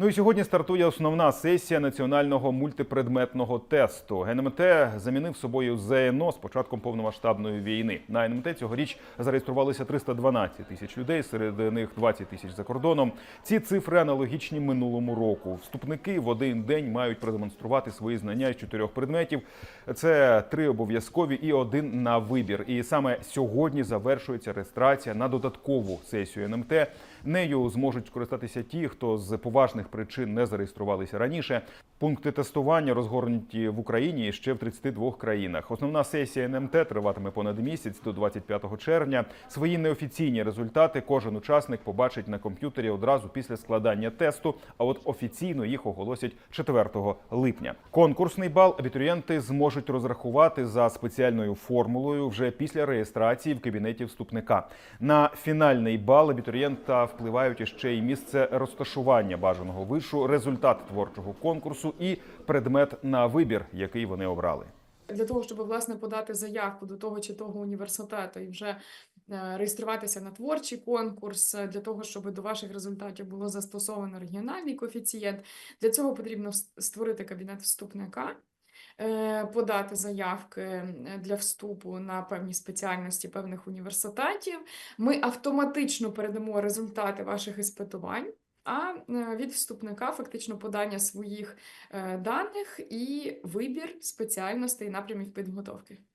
Ну і сьогодні стартує основна сесія національного мультипредметного тесту. НМТ замінив собою ЗНО з початком повномасштабної війни. На НМТ цьогоріч зареєструвалися 312 тисяч людей, серед них 20 тисяч за кордоном. Ці цифри аналогічні минулому року. Вступники в один день мають продемонструвати свої знання з чотирьох предметів. Це три обов'язкові і один на вибір. І саме сьогодні завершується реєстрація на додаткову сесію НМТ. Нею зможуть скористатися ті, хто з поважних причин не зареєструвалися раніше. Пункти тестування розгорнуті в Україні ще в 32 країнах. Основна сесія НМТ триватиме понад місяць до 25 червня. Свої неофіційні результати кожен учасник побачить на комп'ютері одразу після складання тесту. А от офіційно їх оголосять 4 липня. Конкурсний бал абітурієнти зможуть розрахувати за спеціальною формулою вже після реєстрації в кабінеті вступника. На фінальний бал абітурієнта впливають іще й місце розташування бажаного вишу, результат творчого конкурсу і предмет на вибір, який вони обрали. для того, щоб власне подати заявку до того чи того університету і вже е, реєструватися на творчий конкурс, е, для того, щоб до ваших результатів було застосовано регіональний коефіцієнт. Для цього потрібно створити кабінет вступника. е, Подати заявки для вступу на певні спеціальності певних університетів. Ми автоматично передамо результати ваших іспитувань, а е, від вступника фактично подання своїх е, даних і вибір спеціальностей напрямів підготовки.